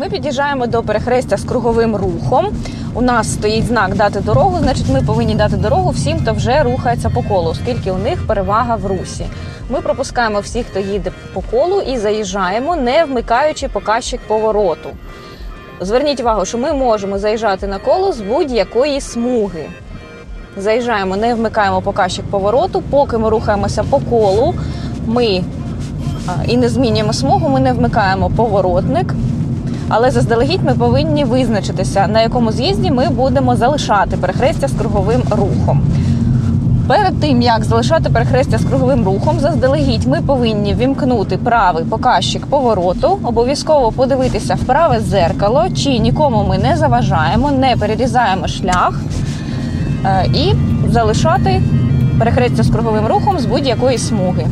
Ми під'їжджаємо до перехрестя з круговим рухом. У нас стоїть знак дати дорогу, значить, ми повинні дати дорогу всім, хто вже рухається по колу, оскільки у них перевага в русі. Ми пропускаємо всіх, хто їде по колу, і заїжджаємо, не вмикаючи показчик повороту. Зверніть увагу, що ми можемо заїжджати на коло з будь-якої смуги. Заїжджаємо, не вмикаємо показчик повороту, поки ми рухаємося по колу. Ми і не змінюємо смугу, ми не вмикаємо поворотник. Але заздалегідь ми повинні визначитися, на якому з'їзді ми будемо залишати перехрестя з круговим рухом. Перед тим як залишати перехрестя з круговим рухом, заздалегідь ми повинні вімкнути правий показчик повороту, обов'язково подивитися в праве зеркало, чи нікому ми не заважаємо, не перерізаємо шлях е, і залишати перехрестя з круговим рухом з будь-якої смуги.